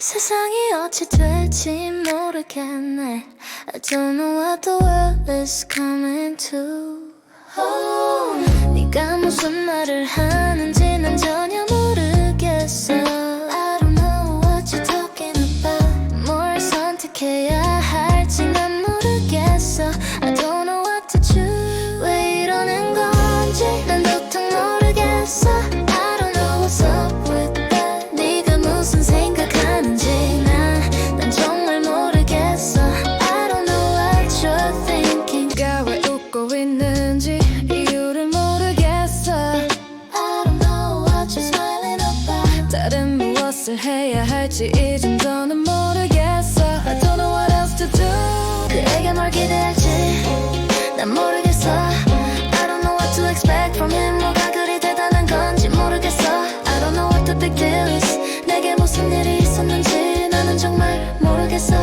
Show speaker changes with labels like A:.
A: 세상이 어찌 될지 모르겠네 I don't know what the world is coming to oh, 네가 무슨 말을 하는지
B: 무엇을 해야 할지 이젠 더는 모르겠어 I don't know what else to do
A: 그에게 뭘 기대할지 난 모르겠어 I don't know what to expect from him 뭐가 그리 대단한 건지 모르겠어 I don't know what the big deal is 내게 무슨 일이 있었는지 나는 정말 모르겠어